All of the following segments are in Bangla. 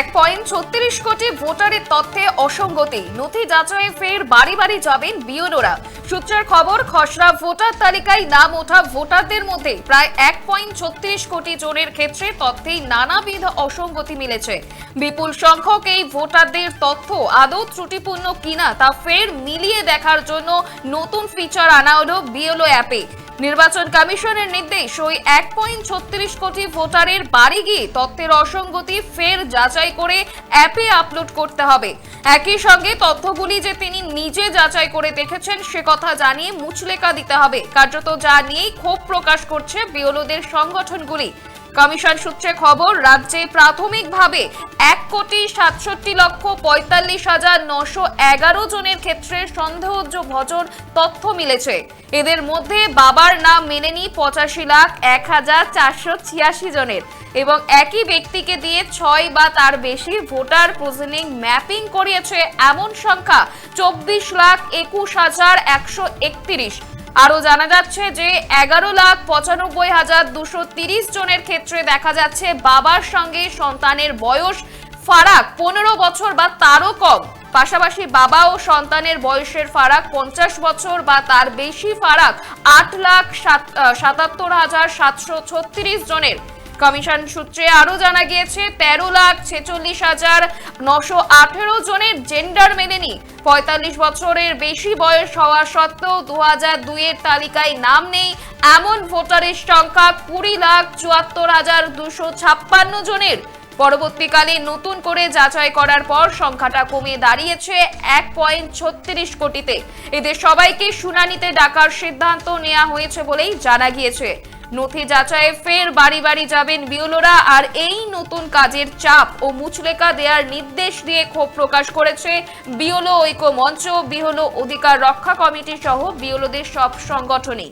এক পয়েন্ট ছত্রিশ কোটি ভোটারের তথ্যে অসঙ্গতি। নথি যাচাই ফের বাড়ি বাড়ি যাবেন বিওলোরা সূত্রের খবর, খসড়া ভোটার তালিকায় নাম ওঠা ভোটারদের মধ্যে প্রায় এক পয়েন্ট ছত্রিশ কোটি জনের ক্ষেত্রে তথ্যেই নানাবিধ অসঙ্গতি মিলেছে। বিপুল সংখ্যক এই ভোটারদের তথ্য আদৌ ত্রুটিপূর্ণ কিনা তা ফের মিলিয়ে দেখার জন্য নতুন ফিচার আনা হলো বিওলো অ্যাপে নির্বাচন কমিশনের নির্দেশ, ওই এক পয়েন্ট ছত্রিশ কোটি ভোটারের বাড়ি গিয়ে তথ্যের অসঙ্গতি ফের যাচাই করে অ্যাপে আপলোড করতে হবে। একই সঙ্গে তথ্যগুলি যে তিনি নিজে যাচাই করে দেখেছেন, সে কথা জানিয়ে মুচলেকা দিতে হবে। কার্যত যা নিয়েই ক্ষোভ প্রকাশ করছে বিওলোদের সংগঠনগুলি। কমিশন সূত্রে খবর, রাজ্যে প্রাথমিকভাবে এক কোটি সাতষট্টি লক্ষ পঁয়তাল্লিশ হাজার নশো এগারো জনের ক্ষেত্রে সন্দেহভাজন তথ্য মিলেছে। এদের মধ্যে বাবার নাম মেনেনি পঁচাশি লাখ এক হাজার চারশো ছিয়াশি জনের এবং একই ব্যক্তিকে দিয়ে ছয় বা তার বেশি ভোটার প্রজেনিং ম্যাপিং করিয়েছে এমন সংখ্যা চব্বিশ লাখ একুশ হাজার একশো একত্রিশ। আরও জানা যাচ্ছে যে এগারো লাখ পঁচানব্বই হাজার দুশো তিরিশ জনের ক্ষেত্রে দেখা যাচ্ছে বাবার সঙ্গে সন্তানের বয়স ফারাক পনেরো বছর বা তারও কম। পাশাপাশি বাবা ও সন্তানের বয়সের ফারাক পঞ্চাশ বছর বা তার বেশি ফারাক আট লাখ সাত- সাতাত্তর হাজার সাতশো ছত্রিশ জনের। কমিশন সূত্রে আরও জানা গিয়েছে, তেরো লাখ ছেচল্লিশ হাজার নশো আঠেরো জনের জেন্ডার মেলেনি। পঁয়তাল্লিশ বছরের বেশি বয়স হওয়া সত্ত্বেও দু হাজার দুইয়ের তালিকায় নাম নেই। এমন ভোটারের সংখ্যা কুড়ি লাখ চুয়াত্তর হাজার দুশো ছাপ্পান্ন জনের। পরবর্তীকালে নতুন করে যাচাই করার পর সংখ্যাটা কমে দাঁড়িয়েছে এক পয়েন্ট ছত্রিশ কোটিতে। এদের সবাইকে শুনানিতে ডাকার সিদ্ধান্ত নেওয়া হয়েছে বলেই জানা গিয়েছে। নথি যাচাইয়ে ফের বাড়ি বাড়ি যাবেন বিওলোরা আর এই নতুন কাজের চাপ ও মুচলেকা দেওয়ার নির্দেশ দিয়ে ক্ষোভ প্রকাশ করেছে বিওলো ঐক্য মঞ্চ বিওলো অধিকার রক্ষা কমিটি সহ বিওলোদের সব সংগঠনই।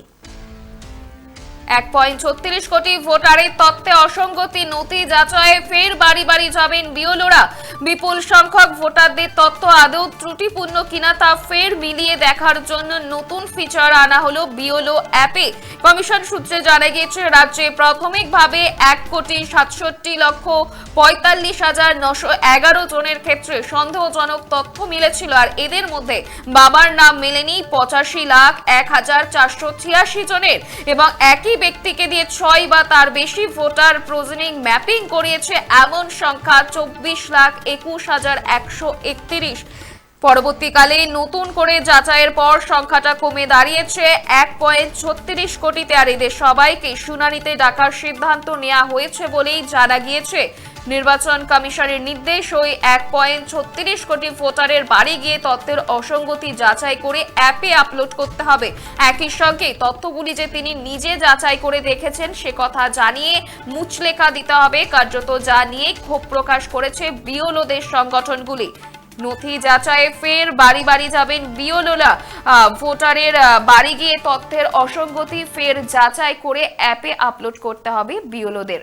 এক পয়েন্ট ছত্রিশ কোটি ভোটারের তথ্যে অসঙ্গতি, নথি যাচাইয়ে ফের বাড়ি বাড়ি যাবেন বিওলোরা বিপুল সংখ্যক ভোটারদের তথ্য আদৌ ত্রুটিপূর্ণ কিনা তা ফের মিলিয়ে দেখার জন্য নতুন ফিচার আনা হলো বিওলো অ্যাপে। কমিশন সূত্রে জানা গিয়েছে, রাজ্যে প্রাথমিকভাবে এক কোটি সাতষট্টি লক্ষ পঁয়তাল্লিশ হাজার নশো এগারো জনের ক্ষেত্রে সন্দেহজনক তথ্য মিলেছিল, আর এদের মধ্যে বাবার নাম মেলেনি পঁচাশি লাখ এক হাজার চারশো ছিয়াশি জনের। এবং একই ব্যক্তিকে দিয়ে ছয় বা তার বেশি ভোটার প্রজেনিং ম্যাপিং করিয়েছে এমন সংখ্যা চব্বিশ লাখ একুশ হাজার একশো একত্রিশ। পরবর্তীকালে নতুন করে যাচাইয়ের পর সংখ্যাটা কমে দাঁড়িয়েছে। এক পয়েন্ট ছত্রিশ কোটিতে আর এদের সবাইকে শুনানিতে ডাকার সিদ্ধান্ত নেওয়া হয়েছে বলেই জানা গিয়েছে। নির্বাচন কমিশনের নির্দেশ, ওই এক পয়েন্ট ছত্রিশ কোটি ভোটারের বাড়ি গিয়ে তথ্যের অসঙ্গতি যাচাই করে অ্যাপে আপলোড করতে হবে। একই সঙ্গে তথ্যগুলি যে তিনি নিজে যাচাই করে দেখেছেন, সে কথা জানিয়ে মুচলেখা দিতে হবে। কার্যত যা নিয়ে ক্ষোভ প্রকাশ করেছে বিওলোদের সংগঠনগুলি। নথি যাচাইয়ে ফের বাড়ি বাড়ি যাবেন বিওলোলা ভোটারের বাড়ি গিয়ে তথ্যের অসঙ্গতি ফের যাচাই করে অ্যাপে আপলোড করতে হবে বিওলোদের।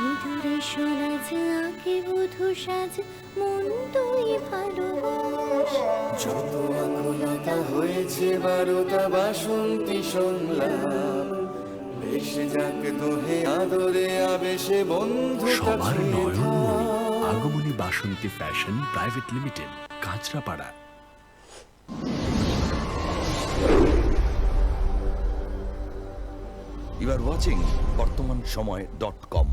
সিঁদুরে সরাজ আঁকে বধু সাজ মন তুই ভালোবাস যত আকুলতা হয়েছে বারোটা বাসন্তী সংলাপ। ভেসে যাক দোহে আদরে আবেশে বন্ধু সবার Nayanmoni Agomoni Basanti fashion private limited Kanchrapara. You are watching Bartaman Samay dot com